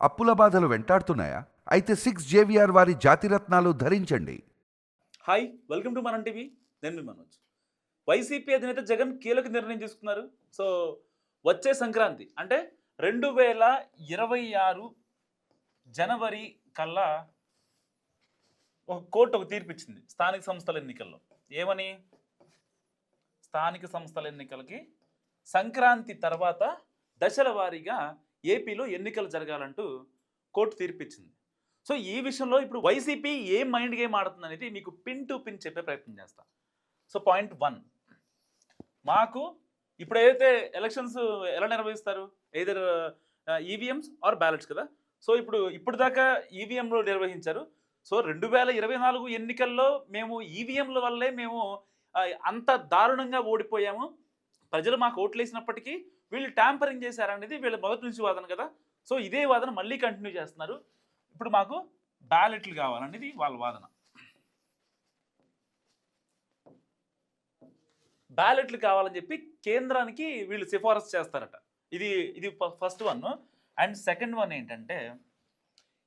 అప్పుల బాధలు వెంటాడుతున్నాయా? అయితే సిక్స్ జేవిఆర్ వారి జాతిరత్నాలు ధరించండి. Hi welcome to Manam TV నేను మనోజ్. వైసీపీ అధినేత జగన్ కీలక నిర్ణయం తీసుకున్నారు. సో వచ్చే సంక్రాంతి అంటే రెండు వేల ఇరవై ఆరు జనవరి కల్లా ఒక కోర్టు ఒక తీర్పు ఇచ్చింది స్థానిక సంస్థల ఎన్నికల్లో. ఏమని? స్థానిక సంస్థల ఎన్నికలకి సంక్రాంతి తర్వాత దశల వారీగా ఏపీలో ఎన్నికలు జరగాలంటూ కోర్టు తీర్పిచ్చింది. సో ఈ విషయంలో ఇప్పుడు వైసీపీ ఏ మైండ్ గేమ్ ఆడుతుంది అనేది మీకు పిన్ టు పిన్ చెప్పే ప్రయత్నం చేస్తా. So point one. మాకు ఇప్పుడు ఏదైతే ఎలక్షన్స్ ఎలా నిర్వహిస్తారు? ఏదర్ ఈవీఎంస్ ఆర్ బ్యాలెట్స్ కదా? సో ఇప్పుడు ఇప్పుడు దాకా ఈవీఎంలో నిర్వహించారు. సో రెండు వేల ఇరవై నాలుగు ఎన్నికల్లో మేము ఈవీఎంల వల్లే మేము అంత దారుణంగా ఓడిపోయాము. ప్రజలు మాకు ఓట్లు వేసినప్పటికీ వీళ్ళు ట్యాంపరింగ్ చేశారనేది వీళ్ళ మొదటి నుంచి వాదన కదా. సో ఇదే వాదన మళ్ళీ కంటిన్యూ చేస్తున్నారు. ఇప్పుడు మాకు బ్యాలెట్లు కావాలనేది వాళ్ళ వాదన. బ్యాలెట్లు కావాలని చెప్పి కేంద్రానికి వీళ్ళు సిఫారసు చేస్తారట. ఇది ఇది first one and second one ఏంటంటే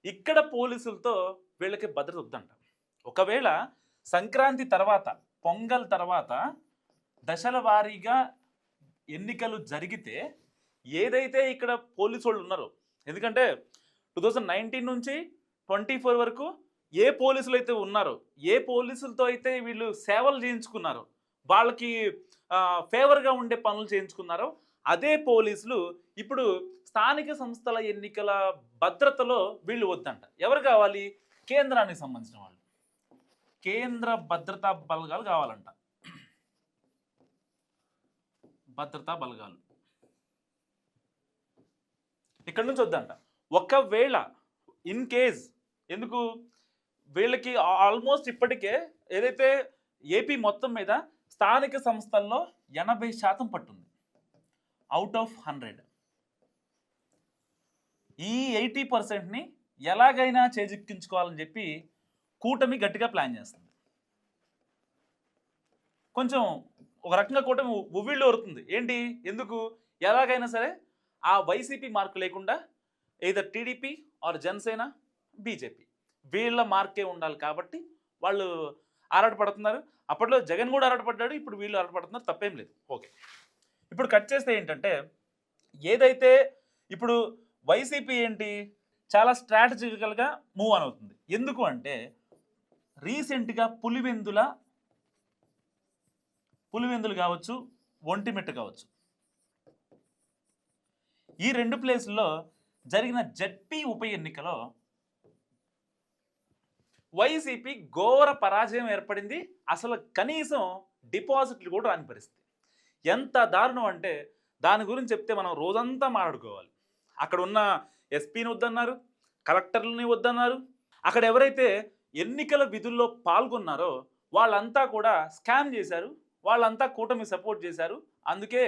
ఇక్కడ పోలీసులతో వీళ్ళకి భద్రత వద్దంట. ఒకవేళ సంక్రాంతి తర్వాత పొంగల్ తర్వాత దశల వారీగా ఎన్నికలు జరిగితే ఏదైతే ఇక్కడ పోలీసు వాళ్ళు ఉన్నారో ఎందుకంటే టూ థౌజండ్ నైన్టీన్ నుంచి ట్వంటీ ఫోర్ వరకు ఏ పోలీసులు అయితే ఉన్నారో ఏ పోలీసులతో అయితే వీళ్ళు సేవలు చేయించుకున్నారో వాళ్ళకి ఫేవర్గా ఉండే పనులు చేయించుకున్నారో అదే పోలీసులు ఇప్పుడు స్థానిక సంస్థల ఎన్నికల భద్రతలో వీళ్ళు వద్దంట. ఎవరు కావాలి? కేంద్రానికి సంబంధించిన వాళ్ళు. కేంద్ర భద్రతా బలగాలు కావాలంట. భద్రతా బలగాలు. ఇక్కడ నుంచి వద్దంట. ఒకవేళ ఇన్ కేజ్ ఎందుకు? వీళ్ళకి ఆల్మోస్ట్ ఇప్పటికే ఏదైతే ఏపీ మొత్తం మీద స్థానిక సంస్థల్లో ఎనభై శాతం పట్టుంది. అవుట్ ఆఫ్ హండ్రెడ్ ఈ ఎయిటీ పర్సెంట్ని ఎలాగైనా చేజిక్కించుకోవాలని చెప్పి కూటమి గట్టిగా ప్లాన్ చేస్తుంది. కొంచెం ఒక రకంగా కూటమి ఉవ్విళ్ళు వరుతుంది ఏంటి? ఎందుకు? ఎలాగైనా సరే ఆ వైసీపీ మార్కు లేకుండా ఏదో టీడీపీ ఆర్ జనసేన బీజేపీ వీళ్ళ మార్కే ఉండాలి కాబట్టి వాళ్ళు ఆరాటపడుతున్నారు. అప్పట్లో జగన్ కూడా ఆరాటపడ్డాడు ఇప్పుడు వీళ్ళు ఆరాటపడుతున్నారు తప్పేం లేదు. ఓకే. ఇప్పుడు కట్ చేస్తే ఏంటంటే ఏదైతే ఇప్పుడు వైసీపీ ఏంటి? చాలా స్ట్రాటజికల్గా మూవ్ ఆన్ అవుతుంది. ఎందుకు అంటే రీసెంట్గా పులివెందుల పులివెందులు కావచ్చు ఒంటిమిట్ట కావచ్చు. ఈ రెండు ప్లేసుల్లో జరిగిన జడ్పీ ఉప ఎన్నికలో వైసీపీ ఘోర పరాజయం ఏర్పడింది. అసలు కనీసం డిపాజిట్లు కూడా రాని పరిస్థితి. ఎంత దారుణం అంటే దాని గురించి చెప్తే మనం రోజంతా మాట్లాడుకోవాలి. అక్కడ ఉన్న ఎస్పీని వద్దన్నారు కలెక్టర్లని వద్దన్నారు. అక్కడ ఎవరైతే ఎన్నికల విధుల్లో పాల్గొన్నారో వాళ్ళంతా కూడా స్కామ్ చేశారు. వాళ్ళంతా కూటమి సపోర్ట్ చేశారు. అందుకే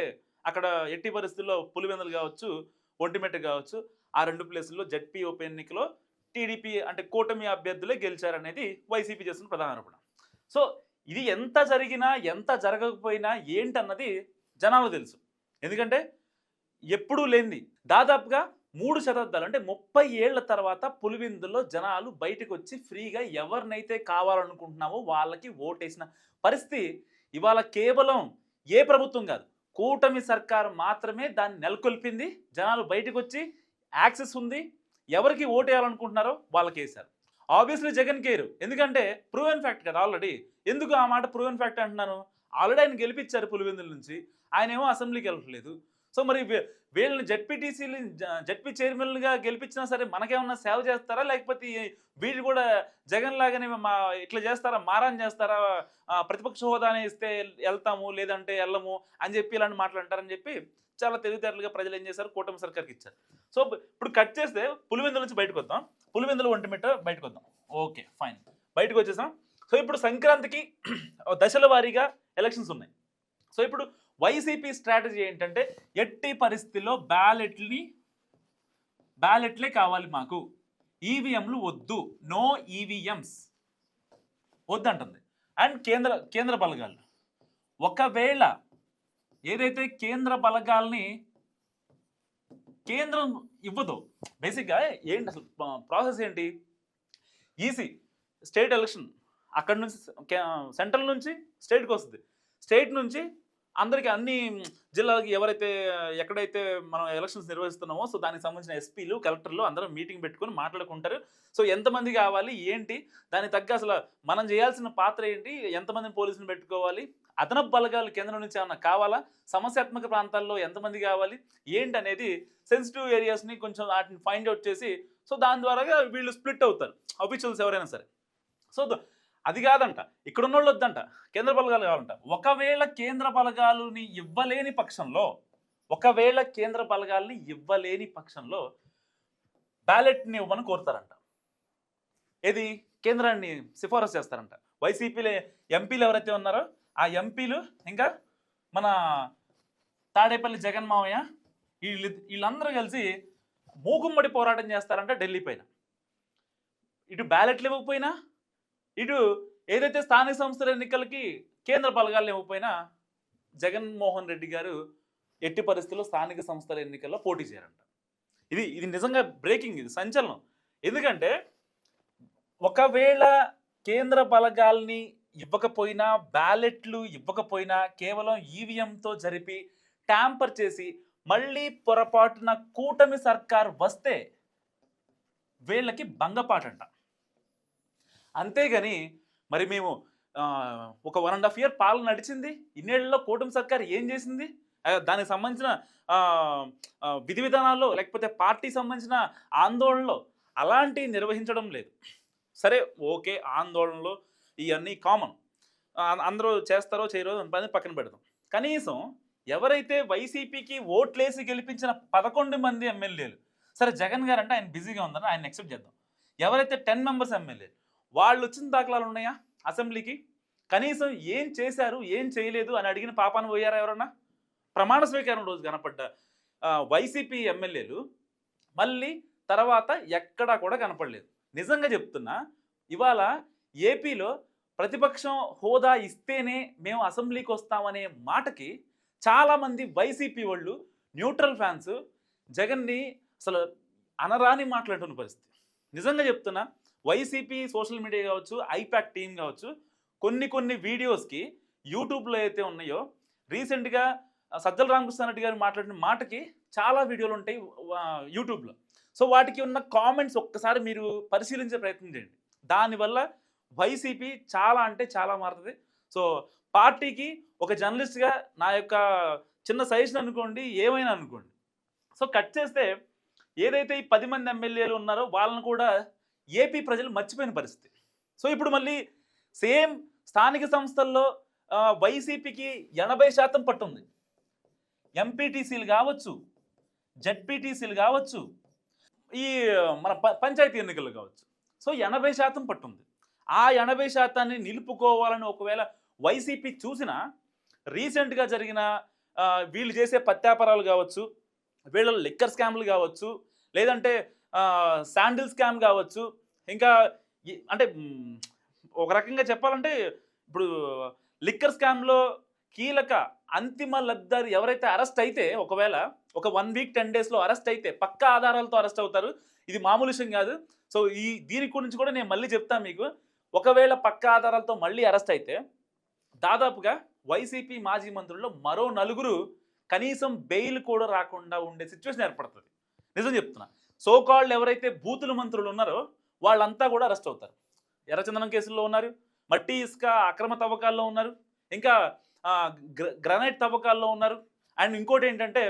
అక్కడ ఎట్టి పరిస్థితుల్లో పులివెందులు కావచ్చు ఒంటిమెట్ట కావచ్చు ఆ రెండు ప్లేసుల్లో జడ్పీ ఉప ఎన్నికలో టీడీపీ అంటే కూటమి అభ్యర్థులే గెలిచారనేది వైసీపీ చేస్తున్న ప్రధాన ఆరోపణ. సో ఇది ఎంత జరిగినా ఎంత జరగకపోయినా ఏంటన్నది జనాలు తెలుసు. ఎందుకంటే ఎప్పుడూ లేనిది. దాదాపుగా మూడు శతాబ్దాలు అంటే ముప్పై ఏళ్ళ తర్వాత పులివిందుల్లో జనాలు బయటకు వచ్చి ఫ్రీగా ఎవరినైతే కావాలనుకుంటున్నామో వాళ్ళకి ఓటేసిన పరిస్థితి ఇవాళ కేవలం ఏ ప్రభుత్వం కాదు కూటమి సర్కారు మాత్రమే దాన్ని నెలకొల్పింది. జనాలు బయటకు వచ్చి యాక్సెస్ ఉంది. ఎవరికి ఓటేయాలనుకుంటున్నారో వాళ్ళకి వేశారు. ఆబ్వియస్లీ జగన్ కేరు ఎందుకంటే ప్రూవెన్ ఫ్యాక్ట్ కదా ఆల్రెడీ ఎందుకు ఆ మాట ప్రూవెన్ ఫ్యాక్ట్ అంటున్నాను? ఆల్రెడీ ఆయన గెలిపించారు పులివెందుల నుంచి. ఆయన ఏమో అసెంబ్లీకి వెళ్ళట్లేదు. సో మరి వీళ్ళని జడ్పీటీసీలు జడ్పీ చైర్మన్లుగా గెలిపించినా సరే మనకేమన్నా సేవ చేస్తారా? లేకపోతే వీళ్ళు కూడా జగన్ లాగానే మా ఇట్లా చేస్తారా? మారాన్ చేస్తారా? ప్రతిపక్ష హోదానే ఇస్తే వెళ్తాము లేదంటే వెళ్ళము అని చెప్పి ఇలాంటి మాటలు చెప్పి చాలా తెలివితేటలుగా ప్రజలు ఏం చేశారు? కూటమి సర్కార్కి ఇచ్చారు. సో ఇప్పుడు కట్ చేస్తే పులివెందుల నుంచి బయటకు వద్దాం. పులివెందుల ఒంటిమిట బయటకు వద్దాం. Okay fine. బయటకు వచ్చేసాం. సో ఇప్పుడు సంక్రాంతికి దశల వారీగా ఎలక్షన్స్ ఉన్నాయి. సో ఇప్పుడు వైసీపీ స్ట్రాటజీ ఏంటంటే ఎట్టి పరిస్థితిలో బ్యాలెట్ని బ్యాలెట్లే కావాలి మాకు. ఈవీఎంలు వద్దు. No EVMs వద్దంటుంది. అండ్ కేంద్ర కేంద్ర బలగాలు. ఒకవేళ ఏదైతే కేంద్ర బలగాల్ని కేంద్రం ఇవ్వదు బేసిక్గా ఏంటి అసలు ప్రాసెస్ ఏంటి ఈసీ స్టేట్ ఎలక్షన్ అక్కడ నుంచి సెంట్రల్ నుంచి స్టేట్కి వస్తుంది. స్టేట్ నుంచి అందరికీ అన్ని జిల్లాలకి ఎవరైతే ఎక్కడైతే మనం ఎలక్షన్స్ నిర్వహిస్తున్నామో సో దానికి సంబంధించిన ఎస్పీలు కలెక్టర్లు అందరూ మీటింగ్ పెట్టుకొని మాట్లాడుకుంటారు. సో ఎంతమంది కావాలి ఏంటి దానికి తగ్గ అసలు మనం చేయాల్సిన పాత్ర ఏంటి ఎంతమందిని పోలీసులు పెట్టుకోవాలి అదనపు బలగాలు కేంద్రం నుంచి ఏమన్నా కావాలా సమస్యాత్మక ప్రాంతాల్లో ఎంతమంది కావాలి ఏంటి అనేది సెన్సిటివ్ ఏరియాస్ని కొంచెం వాటిని ఫైండ్ అవుట్ చేసి సో దాని ద్వారా వీళ్ళు స్ప్లిట్ అవుతారు. అఫీషియల్స్ ఎవరైనా సరే. సో ద- అది కాదంట. ఇక్కడ ఉన్న వాళ్ళు వద్దంట. కేంద్ర బలగాలు కావాలంట. ఒకవేళ కేంద్ర బలగాలుని ఇవ్వలేని పక్షంలో ఒకవేళ కేంద్ర బలగాల్ని ఇవ్వలేని పక్షంలో బ్యాలెట్ని ఇవ్వమని కోరుతారంట. ఏది? కేంద్రాన్ని సిఫారసు చేస్తారంట. వైసీపీలో ఎంపీలు ఎవరైతే ఉన్నారో ఆ ఎంపీలు ఇంకా మన తాడేపల్లి జగన్ మావయ్య వీళ్ళు వీళ్ళందరూ కలిసి మూకుమ్మడి పోరాటం చేస్తారంట ఢిల్లీ పైన. ఇటు బ్యాలెట్లు ఇవ్వకపోయినా ఇటు ఏదైతే స్థానిక సంస్థల ఎన్నికలకి కేంద్ర బలగాలు ఇవ్వకపోయినా జగన్మోహన్ రెడ్డి గారు ఎట్టి పరిస్థితుల్లో స్థానిక సంస్థల ఎన్నికల్లో పోటీ చేయరంట. ఇది ఇది నిజంగా బ్రేకింగ్ ఇది సంచలనం. ఎందుకంటే ఒకవేళ కేంద్ర బలగాల్ని ఇవ్వకపోయినా బ్యాలెట్లు ఇవ్వకపోయినా కేవలం ఈవీఎంతో జరిపి ట్యాంపర్ చేసి మళ్ళీ పొరపాటున కూటమి సర్కార్ వస్తే వీళ్ళకి భంగపాటంట అంతేగాని మరి మేము ఒక వన్ అండ్ హాఫ్ ఇయర్ పాలన నడిచింది. ఇన్నేళ్ళలో కూటమి సర్కార్ ఏం చేసింది? దానికి సంబంధించిన విధి విధానాల్లో లేకపోతే పార్టీ సంబంధించిన ఆందోళనలో అలాంటివి నిర్వహించడం లేదు. సరే ఓకే ఆందోళనలో ఇవన్నీ కామన్. అందరూ చేస్తారో చేయరో పని పక్కన పెడదాం కనీసం ఎవరైతే వైసీపీకి ఓట్లేసి గెలిపించిన పదకొండు మంది ఎమ్మెల్యేలు సరే జగన్ గారు అంటే ఆయన బిజీగా ఉందని ఆయన ఎక్సెప్ట్ చేద్దాం. ఎవరైతే టెన్ మెంబర్స్ ఎమ్మెల్యేలు వాళ్ళు వచ్చిన దాఖలాలు ఉన్నాయా అసెంబ్లీకి? కనీసం ఏం చేశారు ఏం చేయలేదు అని అడిగిన పాపాను పోయారా ఎవరన్నా? ప్రమాణ స్వీకారం రోజు కనపడ్డ వైసీపీ ఎమ్మెల్యేలు మళ్ళీ తర్వాత ఎక్కడా కూడా కనపడలేదు. నిజంగా చెప్తున్నా ఇవాళ ఏపీలో ప్రతిపక్షం హోదా ఇస్తేనే మేము అసెంబ్లీకి వస్తామనే మాటకి చాలామంది వైసీపీ వాళ్ళు న్యూట్రల్ ఫ్యాన్స్ జగన్ని అసలు అనరాని మాట్లాడుతున్న పరిస్థితి. నిజంగా చెప్తున్నా వైసీపీ సోషల్ మీడియా కావచ్చు ఐపాక్ టీం కావచ్చు కొన్ని కొన్ని వీడియోస్కి యూట్యూబ్లో అయితే ఉన్నాయో రీసెంట్గా సజ్జల రామకృష్ణారెడ్డి గారు మాట్లాడిన మాటకి చాలా వీడియోలు ఉంటాయి యూట్యూబ్లో. సో వాటికి ఉన్న కామెంట్స్ ఒక్కసారి మీరు పరిశీలించే ప్రయత్నం చేయండి. దానివల్ల వైసీపీ చాలా అంటే చాలా మారుతుంది. సో పార్టీకి ఒక జర్నలిస్ట్గా నా యొక్క చిన్న సజెషన్ అనుకోండి ఏమైనా అనుకోండి. సో కట్ చేస్తే ఏదైతే ఈ పది మంది ఎమ్మెల్యేలు ఉన్నారో వాళ్ళని కూడా ఏపీ ప్రజలు మర్చిపోయిన పరిస్థితి. సో ఇప్పుడు మళ్ళీ సేమ్ స్థానిక సంస్థల్లో వైసీపీకి ఎనభై శాతం పట్టుంది. ఎంపీటీసీలు కావచ్చు జడ్పీటీసీలు కావచ్చు ఈ మన ప- పంచాయతీ ఎన్నికలు కావచ్చు. సో ఎనభై శాతం పట్టుంది. ఆ ఎనభై శాతాన్ని నిలుపుకోవాలని ఒకవేళ వైసీపీ చూసినా రీసెంట్గా జరిగిన వీళ్ళు చేసే పత్యాపరాలు కావచ్చు వీళ్ళ లిక్కర్ స్కామ్లు కావచ్చు లేదంటే శాండిల్ స్కామ్ కావచ్చు ఇంకా అంటే ఒక రకంగా చెప్పాలంటే ఇప్పుడు లిక్కర్ స్కామ్లో కీలక అంతిమ లబ్ధారు ఎవరైతే అరెస్ట్ అయితే ఒకవేళ ఒక వన్ వీక్ టెన్ డేస్లో అరెస్ట్ అయితే పక్క ఆధారాలతో అరెస్ట్ అవుతారు. ఇది మామూలు విషయం కాదు. సో ఈ దీని గురించి కూడా నేను మళ్ళీ చెప్తాను మీకు. ఒకవేళ పక్క ఆధారాలతో మళ్ళీ అరెస్ట్ అయితే దాదాపుగా వైసీపీ మాజీ మంత్రుల్లో మరో నలుగురు కనీసం బెయిల్ కూడా రాకుండా ఉండే సిచ్యువేషన్ ఏర్పడుతుంది. నిజం చెప్తున్నా. సో కాల్డ్ ఎవరైతే బూతుల మంత్రులు ఉన్నారో వాళ్ళంతా కూడా అరెస్ట్ అవుతారు. ఎర్రచందనం కేసుల్లో ఉన్నారు మట్టి ఇసుక అక్రమ తవ్వకాల్లో ఉన్నారు ఇంకా గ్రనైట్ తవ్వకాల్లో ఉన్నారు. అండ్ ఇంకోటి ఏంటంటే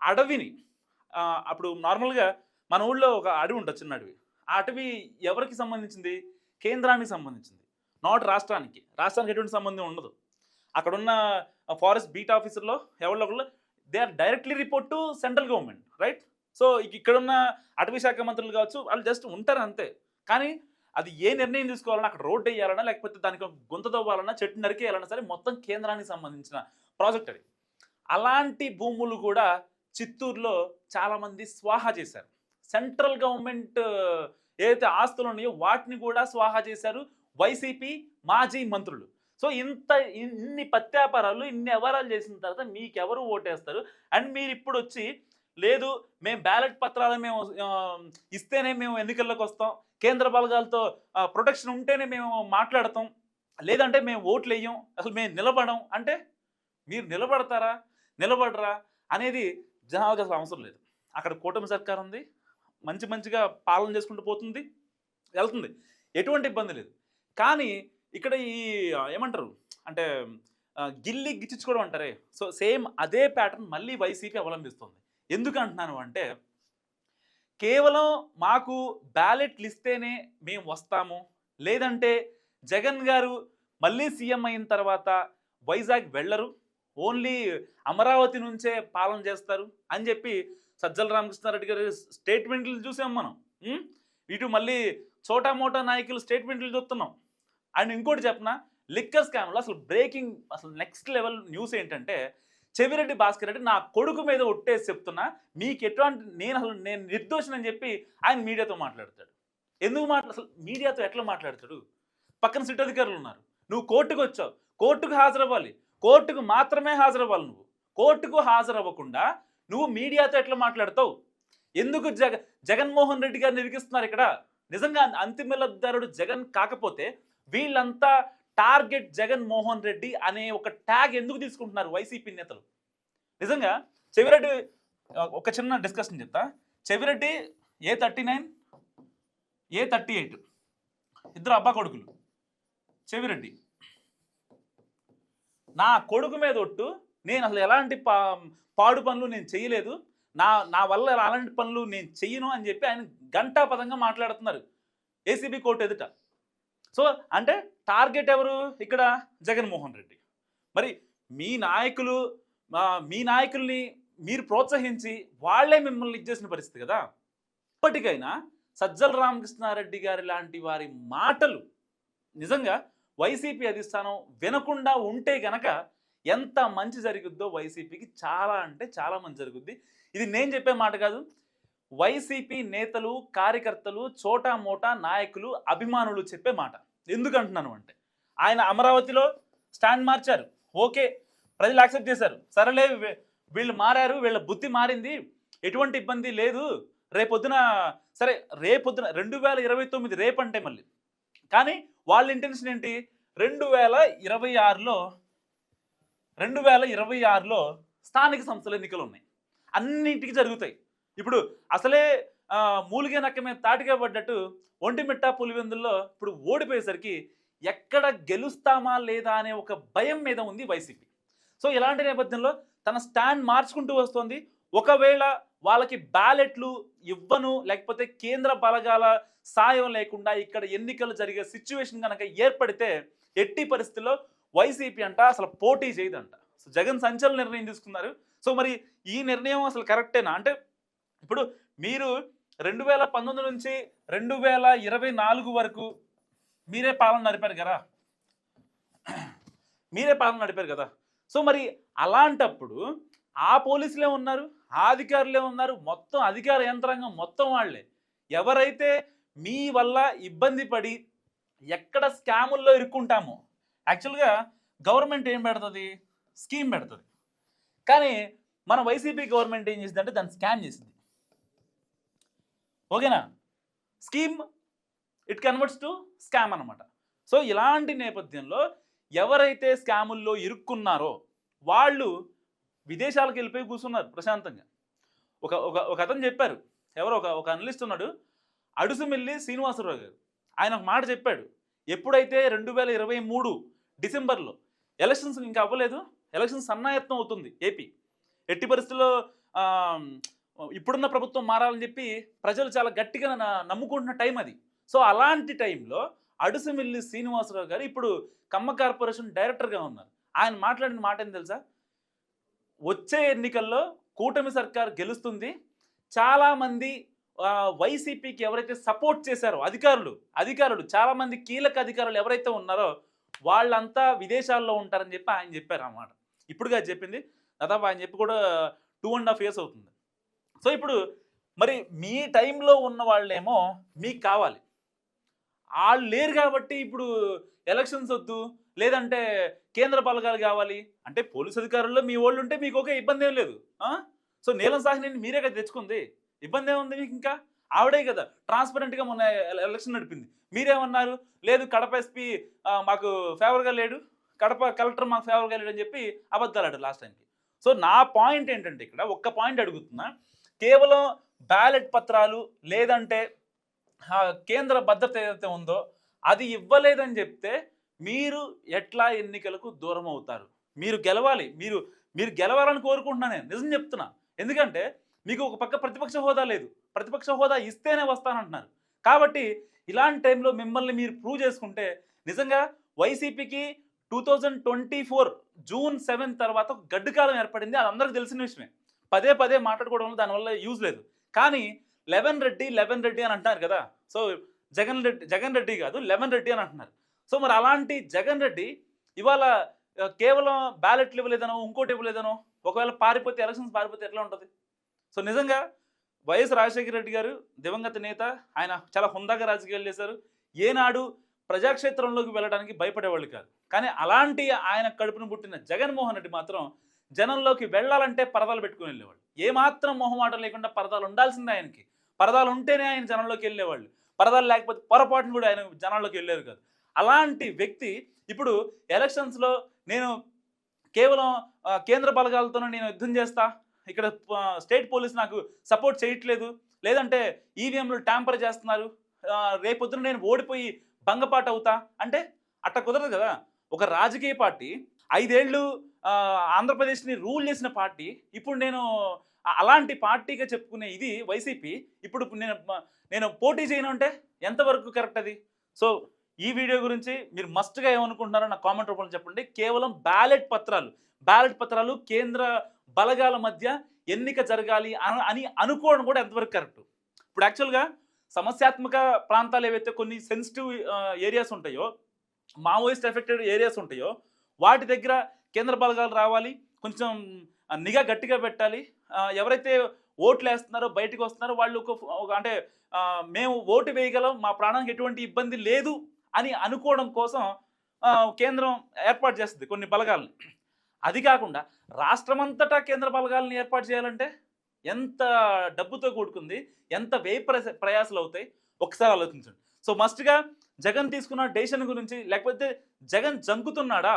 అడవిని అప్పుడు నార్మల్గా మన ఊళ్ళో ఒక అడవి ఉంటుంది చిన్న అడవి ఆ అటవీ ఎవరికి సంబంధించింది? కేంద్రానికి సంబంధించింది. నాట్ రాష్ట్రానికి. రాష్ట్రానికి ఎటువంటి సంబంధం ఉండదు. అక్కడున్న ఫారెస్ట్ బీట్ ఆఫీసర్లో ఎవరిలో ఒకళ్ళు they are directly report to central government right? So ఇక్కడున్న అటవీ శాఖ మంత్రులు కావచ్చు వాళ్ళు జస్ట్ ఉంటారు అంతే. కానీ అది ఏ నిర్ణయం తీసుకోవాలన్నా అక్కడ రోడ్డు వేయాలన్నా లేకపోతే దానికి గుంత తవ్వాలన్నా చెట్టు నరికేయాలన్నా సరే మొత్తం కేంద్రానికి సంబంధించిన ప్రాజెక్ట్ అది. అలాంటి భూములు కూడా చిత్తూరులో చాలామంది స్వాహా చేశారు. సెంట్రల్ గవర్నమెంట్ ఏదైతే ఆస్తులు ఉన్నాయో వాటిని కూడా స్వాహా చేశారు వైసీపీ మాజీ మంత్రులు. సో ఇంత ఇన్ని పత్యాపారాలు ఇన్ని ఎవరాలు చేసిన తర్వాత మీకెవరు ఓటేస్తారు? అండ్ మీరు ఇప్పుడు వచ్చి లేదు మేము బ్యాలెట్ పత్రాలు మేము ఇస్తేనే మేము ఎన్నికల్లోకి వస్తాం. కేంద్ర బలగాలతో ప్రొటెక్షన్ ఉంటేనే మేము మాట్లాడతాం. లేదంటే మేము ఓట్లు వేయం అసలు మేము నిలబడం అంటే మీరు నిలబడతారా నిలబడరా అనేది జనాలకు అసలు అవసరం లేదు. అక్కడ కూటమి సర్కార్ ఉంది. మంచి మంచిగా పాలన చేసుకుంటూ పోతుంది వెళ్తుంది. ఎటువంటి ఇబ్బంది లేదు. కానీ ఇక్కడ ఈ ఏమంటారు? అంటే గిల్లి గిచ్చుకోవడం అంటారే. సో సేమ్ అదే ప్యాటర్న్ మళ్ళీ వైసీపీ అవలంబిస్తుంది. ఎందుకు అంటున్నాను అంటే కేవలం మాకు బ్యాలెట్లు ఇస్తేనే మేము వస్తాము. లేదంటే జగన్ గారు మళ్ళీ సీఎం అయిన తర్వాత వైజాగ్ వెళ్ళరు. ఓన్లీ అమరావతి నుంచే పాలన చేస్తారు అని చెప్పి సజ్జల రామకృష్ణారెడ్డి గారి స్టేట్మెంట్లు చూసాం మనం. ఇటు మళ్ళీ చోటా మోటా నాయకులు స్టేట్మెంట్లు చూస్తున్నాం. అండ్ ఇంకోటి చెప్పిన లిక్కర్ స్కామ్లో అసలు బ్రేకింగ్ అసలు నెక్స్ట్ లెవెల్ న్యూస్ ఏంటంటే చెవిరెడ్డి భాస్కర్ రెడ్డి నా కొడుకు మీద ఒట్టేసి చెప్తున్నా మీకు ఎటువంటి నేను అసలు నేను నిర్దోషనని చెప్పి ఆయన మీడియాతో మాట్లాడతాడు. ఎందుకు మాట్లా అసలు మీడియాతో ఎట్లా మాట్లాడతాడు? పక్కన సిట్ అధికారులు ఉన్నారు. నువ్వు కోర్టుకు వచ్చావు. కోర్టుకు హాజరవ్వాలి. కోర్టుకు మాత్రమే హాజరవ్వాలి నువ్వు. కోర్టుకు హాజరవ్వకుండా నువ్వు మీడియాతో ఎట్లా మాట్లాడతావు? ఎందుకు జగ జగన్మోహన్ రెడ్డి గారు ఇరికిస్తున్నారు ఇక్కడ? నిజంగా అంతిమ లబ్ధిదారుడు జగన్ కాకపోతే వీళ్ళంతా టార్గెట్ జగన్ మోహన్ రెడ్డి అనే ఒక ట్యాగ్ ఎందుకు తీసుకుంటున్నారు వైసీపీ నేతలు? నిజంగా చెవిరెడ్డి ఒక చిన్న డిస్కషన్ చెప్తా. Chevireddy A thirty nine A thirty eight ఇద్దరు అబ్బా కొడుకులు. చెవిరెడ్డి నా కొడుకు మీద ఒట్టు నేను అసలు ఎలాంటి పా పాడు పనులు నేను చేయలేదు. నా నా వల్ల అలాంటి పనులు నేను చెయ్యను అని చెప్పి ఆయన గంటాపదంగా మాట్లాడుతున్నారు. ఏసీబీ కోర్టు ఎదుట. సో అంటే టార్గెట్ ఎవరు ఇక్కడ? జగన్మోహన్ రెడ్డి. మరి మీ నాయకులు మీ నాయకుల్ని మీరు ప్రోత్సహించి వాళ్ళే మిమ్మల్ని ఇచ్చేసిన పరిస్థితి కదా? ఇప్పటికైనా సజ్జల రామకృష్ణారెడ్డి గారి లాంటి వారి మాటలు నిజంగా వైసీపీ అధిష్టానం వినకుండా ఉంటే గనక ఎంత మంచి జరుగుద్దో వైసీపీకి చాలా అంటే చాలా మంచి జరుగుద్ది. ఇది నేను చెప్పే మాట కాదు వైసీపీ నేతలు కార్యకర్తలు చోటా మోటా నాయకులు అభిమానులు చెప్పే మాట. ఎందుకంటున్నాను అంటే ఆయన అమరావతిలో స్టాండ్ మార్చారు. ఓకే ప్రజలు యాక్సెప్ట్ చేశారు. సరేలే వీళ్ళు మారారు వీళ్ళ బుద్ధి మారింది ఎటువంటి ఇబ్బంది లేదు. రేపొద్దున సరే రేపొద్దున రెండు వేల ఇరవై తొమ్మిది రేపంటే మళ్ళీ. కానీ వాళ్ళ ఇంటెన్షన్ ఏంటి? రెండు వేల ఇరవై ఆరులో రెండు వేల ఇరవై ఆరులో స్థానిక సంస్థల ఎన్నికలు ఉన్నాయి. అన్నింటికి జరుగుతాయి. ఇప్పుడు అసలే మూలిగే నక్క మీద తాటిగా పడ్డట్టు ఒంటిమిట్ట పులివెందుల్లో ఇప్పుడు ఓడిపోయేసరికి ఎక్కడ గెలుస్తామా లేదా అనే ఒక భయం మీద ఉంది వైసీపీ. సో ఇలాంటి నేపథ్యంలో తన స్టాండ్ మార్చుకుంటూ వస్తోంది. ఒకవేళ వాళ్ళకి బ్యాలెట్లు ఇవ్వను లేకపోతే కేంద్ర బలగాల సాయం లేకుండా ఇక్కడ ఎన్నికలు జరిగే సిచ్యువేషన్ కనుక ఏర్పడితే ఎట్టి పరిస్థితుల్లో వైసీపీ అంట అసలు పోటీ చేయదంట. సో జగన్ సంచలన నిర్ణయం తీసుకున్నారు. సో మరి ఈ నిర్ణయం అసలు కరెక్టేనా? అంటే ఇప్పుడు మీరు రెండు వేల పంతొమ్మిది నుంచి రెండు వేల ఇరవై నాలుగు వరకు మీరే పాలన నడిపారు కదా. మీరే పాలన నడిపారు కదా. సో మరి అలాంటప్పుడు ఆ పోలీసులే ఉన్నారు ఆ అధికారులే ఉన్నారు మొత్తం అధికార యంత్రాంగం మొత్తం వాళ్ళే. ఎవరైతే మీ వల్ల ఇబ్బంది పడి ఎక్కడ స్కాముల్లో ఇరుక్కుంటామో యాక్చువల్గా గవర్నమెంట్ ఏం పెడుతుంది? స్కీమ్ పెడుతుంది. కానీ మన వైసీపీ గవర్నమెంట్ ఏం చేసింది అంటే దాన్ని స్కామ్ చేసింది. ఓకేనా? Scheme it converts to scam అనమాట సో ఇలాంటి నేపథ్యంలో ఎవరైతే స్కాముల్లో ఇరుక్కున్నారో వాళ్ళు విదేశాలకు వెళ్ళిపోయి కూర్చున్నారు ప్రశాంతంగా. ఒక ఒక ఒక అతను చెప్పారు. ఎవరో ఒక ఒక అనలిస్ట్ ఉన్నాడు. అడుసుమిల్లి శ్రీనివాసరావు గారు. ఆయన ఒక మాట చెప్పాడు. ఎప్పుడైతే రెండు వేల ఇరవై మూడు డిసెంబర్లో ఎలక్షన్స్ ఇంకా అవ్వలేదు ఎలక్షన్స్ సన్నాయత్నం అవుతుంది ఏపీ. ఎట్టి పరిస్థితుల్లో ఇప్పుడున్న ప్రభుత్వం మారాలని చెప్పి ప్రజలు చాలా గట్టిగా నమ్ముకుంటున్న టైం అది. సో అలాంటి టైంలో అడుసుమిల్లి శ్రీనివాసరావు గారు ఇప్పుడు కమ్మ కార్పొరేషన్ డైరెక్టర్గా ఉన్నారు. ఆయన మాట్లాడిన మాట ఏం తెలుసా? వచ్చే ఎన్నికల్లో కూటమి సర్కార్ గెలుస్తుంది. చాలామంది వైసీపీకి ఎవరైతే సపోర్ట్ చేశారో అధికారులు అధికారులు చాలామంది కీలక అధికారులు ఎవరైతే ఉన్నారో వాళ్ళంతా విదేశాల్లో ఉంటారని చెప్పి ఆయన చెప్పారు అన్నమాట ఇప్పుడుగా చెప్పింది దాదాపు ఆయన చెప్పి కూడా టూ అండ్ హాఫ్ ఇయర్స్ అవుతుంది. సో ఇప్పుడు మరి మీ టైంలో ఉన్న వాళ్ళేమో మీకు కావాలి. వాళ్ళు లేరు కాబట్టి ఇప్పుడు ఎలక్షన్స్ వద్దు లేదంటే కేంద్ర పలకాలు కావాలి. అంటే పోలీస్ అధికారుల్లో మీ వాళ్ళు ఉంటే మీకు ఒకే ఇబ్బంది ఏం లేదు. సో నీలం సాహ్నిని మీరే కదా తెచ్చుకుంది. ఇబ్బంది ఏముంది మీకు ఇంకా? ఆవిడే కదా ట్రాన్స్పరెంట్గా మొన్న ఎలక్షన్ నడిపింది. మీరేమన్నారు? లేదు కడప ఎస్పీ మాకు ఫేవర్గా లేడు. కడప కలెక్టర్ మాకు ఫేవర్గా లేడు అని చెప్పి అబద్ధాలు ఆడారు లాస్ట్ టైంకి. సో నా పాయింట్ ఏంటంటే ఇక్కడ ఒక్క పాయింట్ అడుగుతున్నా. కేవలం బ్యాలెట్ పత్రాలు లేదంటే కేంద్ర భద్రత ఏదైతే ఉందో అది ఇవ్వలేదని చెప్తే మీరు ఎట్లా ఎన్నికలకు దూరం అవుతారు? మీరు గెలవాలి. మీరు మీరు గెలవాలని కోరుకుంటున్నా నేను. నిజం చెప్తున్నా. ఎందుకంటే మీకు ఒక పక్క ప్రతిపక్ష హోదా లేదు. ప్రతిపక్ష హోదా ఇస్తేనే వస్తానంటున్నారు. కాబట్టి ఇలాంటి టైంలో మిమ్మల్ని మీరు ప్రూవ్ చేసుకుంటే నిజంగా వైసీపీకి two thousand twenty four June seven తర్వాత గడ్డుకాలం ఏర్పడింది. అది అందరికీ తెలిసిన విషయమే. పదే పదే మాట్లాడుకోవడం వల్ల దానివల్ల యూజ్ లేదు. కానీ లెవెన్ రెడ్డి లెవెన్ రెడ్డి అని అంటున్నారు కదా. సో జగన్ రెడ్డి జగన్ రెడ్డి కాదు లెవెన్ రెడ్డి అని అంటున్నారు. సో మరి అలాంటి జగన్ రెడ్డి ఇవాళ కేవలం బ్యాలెట్లు ఇవ్వలేదనో ఇంకోటి ఇవ్వలేదనో ఒకవేళ పారిపోతే ఎలక్షన్స్ పారిపోతే ఎట్లా ఉంటుంది? సో నిజంగా వైఎస్ రాజశేఖర రెడ్డి గారు దివంగత నేత ఆయన చాలా హుందాగా రాజకీయాలు చేశారు. ఏనాడు ప్రజాక్షేత్రంలోకి వెళ్ళడానికి భయపడేవాళ్ళు కాదు. కానీ అలాంటి ఆయన కడుపును పుట్టిన జగన్మోహన్ రెడ్డి మాత్రం జనంలోకి వెళ్ళాలంటే పరదాలు పెట్టుకుని వెళ్ళేవాళ్ళు. ఏమాత్రం మొహమాటం లేకుండా పరదాలు ఉండాల్సిందే ఆయనకి. పరదాలు ఉంటేనే ఆయన జనంలోకి వెళ్ళేవాళ్ళు. పరదాలు లేకపోతే పొరపాటును కూడా ఆయన జనాల్లోకి వెళ్ళారు కాదు. అలాంటి వ్యక్తి ఇప్పుడు ఎలక్షన్స్లో నేను కేవలం కేంద్ర బలగాలతోనే నేను యుద్ధం చేస్తా? ఇక్కడ స్టేట్ పోలీస్ నాకు సపోర్ట్ చేయట్లేదు. లేదంటే ఈవీఎంలు ట్యాంపర్ చేస్తున్నారు. రేపొద్దున నేను ఓడిపోయి భంగపాటు అవుతా అంటే అట్ట కుదరదు కదా. ఒక రాజకీయ పార్టీ ఐదేళ్ళు ఆంధ్రప్రదేశ్ని రూల్ చేసిన పార్టీ. ఇప్పుడు నేను అలాంటి పార్టీగా చెప్పుకునే ఇది వైసీపీ. ఇప్పుడు నేను నేను పోటీ చేయను అంటే ఎంతవరకు కరెక్ట్ అది? సో ఈ వీడియో గురించి మీరు మస్ట్గా ఏమనుకుంటున్నారో నా కామెంట్ రూపంలో చెప్పండి. కేవలం బ్యాలెట్ పత్రాలు. బ్యాలెట్ పత్రాలు కేంద్ర బలగాల మధ్య ఎన్నిక జరగాలి అని అనుకోవడం కూడా ఎంతవరకు కరెక్ట్? ఇప్పుడు యాక్చువల్గా సమస్యాత్మక ప్రాంతాలు ఏవైతే కొన్ని సెన్సిటివ్ ఏరియాస్ ఉంటాయో మావోయిస్ట్ ఎఫెక్టెడ్ ఏరియాస్ ఉంటాయో వాటి దగ్గర కేంద్ర బలగాలు రావాలి కొంచెం నిఘా గట్టిగా పెట్టాలి. ఎవరైతే ఓట్లు వేస్తున్నారో బయటకు వస్తున్నారో వాళ్ళు ఒక అంటే మేము ఓటు వేయగలం మా ప్రాణానికి ఎటువంటి ఇబ్బంది లేదు అని అనుకోవడం కోసం కేంద్రం ఏర్పాటు చేస్తుంది కొన్ని బలగాలని. అది కాకుండా రాష్ట్రమంతటా కేంద్ర బలగాలను ఏర్పాటు చేయాలంటే ఎంత డబ్బుతో కూడుకుంది ఎంత వ్యయ ప్రస ప్రయాసాలు అవుతాయి ఒకసారి ఆలోచించండి. సో మస్ట్గా జగన్ తీసుకున్న డెసిషన్ గురించి లేకపోతే జగన్ జంకుతున్నాడా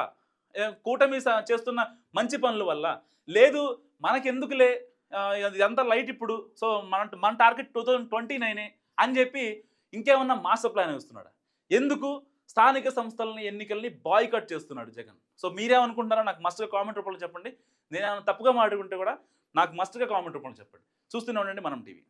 కూటమి చేస్తున్న మంచి పనుల వల్ల. లేదు మనకెందుకులే ఆ, ఇదంతా లైట్ ఇప్పుడు. సో మన మన target two thousand twenty nine అని చెప్పి ఇంకేమన్నా మాస్టర్ ప్లాన్ వేస్తున్నాడా? ఎందుకు? స్థానిక సంస్థలని ఎన్నికల్ని బాయ్కట్ చేస్తున్నాడు జగన్. సో మీరేమనుకుంటున్నారో నాకు మస్ట్గా కామెంట్ రూపంలో చెప్పండి. నేను ఏమైనా తప్పుగా మాట్లాడుకుంటే కూడా నాకు మస్ట్గా కామెంట్ రూపంలో చెప్పండి. చూస్తూనే ఉండండి మనం టీవీ.